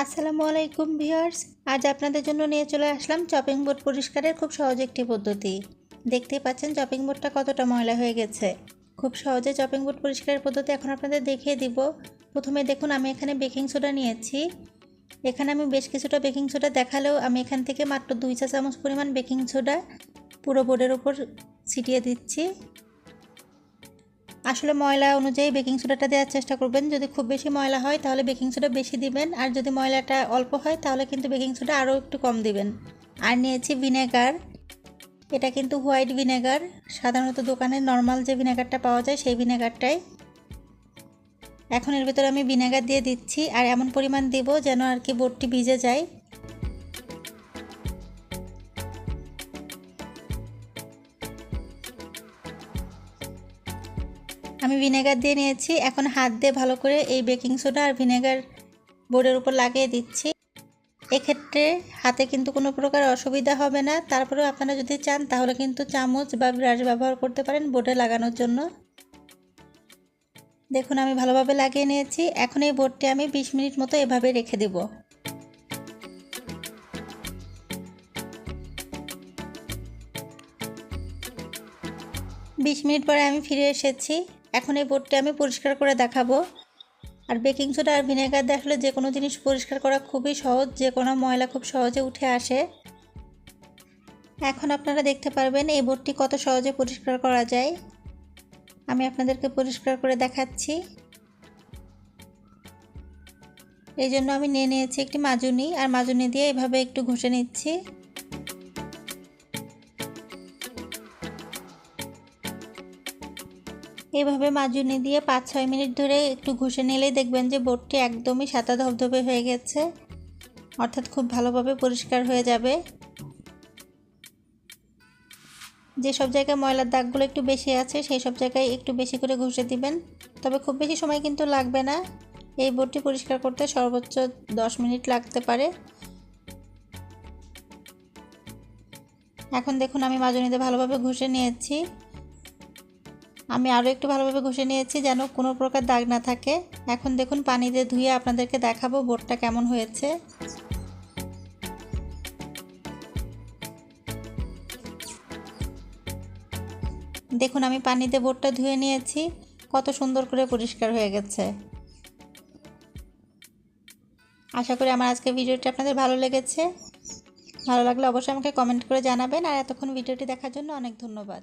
আসসালামু আলাইকুম ভিউয়ার্স। আজ আপনাদের জন্য নিয়ে চলে আসলাম চপিং বোর্ড পরিষ্কারের খুব সহজ একটি পদ্ধতি। দেখতেই পাচ্ছেন চপিং বোর্ডটা কতটা ময়লা হয়ে গেছে। খুব সহজে চপিং বোর্ড পরিষ্কারের পদ্ধতি এখন আপনাদের দেখিয়ে দিব। প্রথমে দেখুন আমি এখানে বেকিং সোডা নিয়েছি। এখানে আমি বেশ কিছুটা বেকিং সোডা দেখালেও আমি এখান থেকে মাত্র দুই চা চামচ পরিমাণ বেকিং সোডা পুরো বোর্ডের উপর ছিটিয়ে দিচ্ছি। আসলে ময়লা অনুযায়ী বেকিং সোডাটা দেওয়ার চেষ্টা করবেন। যদি খুব বেশি ময়লা হয়, তাহলে বেকিং সোডা বেশি দিবেন। আর যদি ময়লাটা অল্প হয়, তাহলে কিন্তু বেকিং সোডা আরও একটু কম দিবেন। আর নিয়েছি ভিনেগার এটা কিন্তু হোয়াইট ভিনেগার সাধারণত দোকানে নর্মাল যে ভিনেগারটা পাওয়া যায়, সেই ভিনেগারটাই এখন এর ভিতরে আমি ভিনেগার দিয়ে দিচ্ছি। আর এমন পরিমাণ দেব যেন আর কি বোটটি ভিজে যায়। আমি ভিনেগার দিয়ে নিয়েছি। এখন হাত দিয়ে ভালো করে এই বেকিং সোডা আর ভিনেগার বোর্ডের উপর লাগিয়ে দিচ্ছি। এক্ষেত্রে হাতে কিন্তু কোনো প্রকার অসুবিধা হবে না। তারপরেও আপনারা যদি চান, তাহলে কিন্তু চামচ বা ব্রাশ ব্যবহার করতে পারেন বোর্ডে লাগানোর জন্য। দেখুন, আমি ভালোভাবে লাগিয়ে নিয়েছি। এখন এই বোর্ডটি আমি বিশ মিনিট মতো এভাবে রেখে দেব। বিশ মিনিট পরে আমি ফিরে এসেছি। এখন এই বোর্ডটি আমি পরিষ্কার করে দেখাবো। আর বেকিং সোডা আর ভিনেগার দেখলে যে কোনো জিনিস পরিষ্কার করা খুবই সহজ যে কোনো ময়লা খুব সহজে উঠে আসে। এখন আপনারা দেখতে পারবেন এই বোর্ডটি কত সহজে পরিষ্কার করা যায়। আমি আপনাদেরকে পরিষ্কার করে দেখাচ্ছি। এই জন্য আমি নিয়ে নিয়েছি একটি মাজুনি, আর মাজুনি দিয়ে এভাবে একটু ঘষে নিচ্ছি। এভাবে মাজুনি দিয়ে পাঁচ ছয় মিনিট ধরে একটু ঘষে নিলেই দেখবেন যে বোর্ডটি একদমই সাদা ধবধবে হয়ে গেছে। অর্থাৎ খুব ভালোভাবে পরিষ্কার হয়ে যাবে। যে সব জায়গায় ময়লার দাগগুলো একটু বেশি আছে সেই সব জায়গায় একটু বেশি করে ঘষে দিবেন। তবে খুব বেশি সময় কিন্তু লাগবে না। এই বোর্ডটি পরিষ্কার করতে সর্বোচ্চ দশ মিনিট লাগতে পারে। এখন দেখুন আমি মাজুনিতে ভালোভাবে ঘষে নিয়েছি। আমি আরও একটু ভালোভাবে ঘষে নিয়েছি যেন কোনো প্রকার দাগ না থাকে। এখন দেখুন, পানি দিয়ে ধুয়ে আপনাদেরকে দেখাবো বোর্ডটা কেমন হয়েছে। দেখুন, আমি পানিতে বোর্ডটা ধুয়ে নিয়েছি। কত সুন্দর করে পরিষ্কার হয়ে গেছে। আশা করি আমার আজকে ভিডিওটি আপনাদের ভালো লেগেছে। ভালো লাগলে অবশ্যই আমাকে কমেন্ট করে জানাবেন। আর এতক্ষণ ভিডিওটি দেখার জন্য অনেক ধন্যবাদ।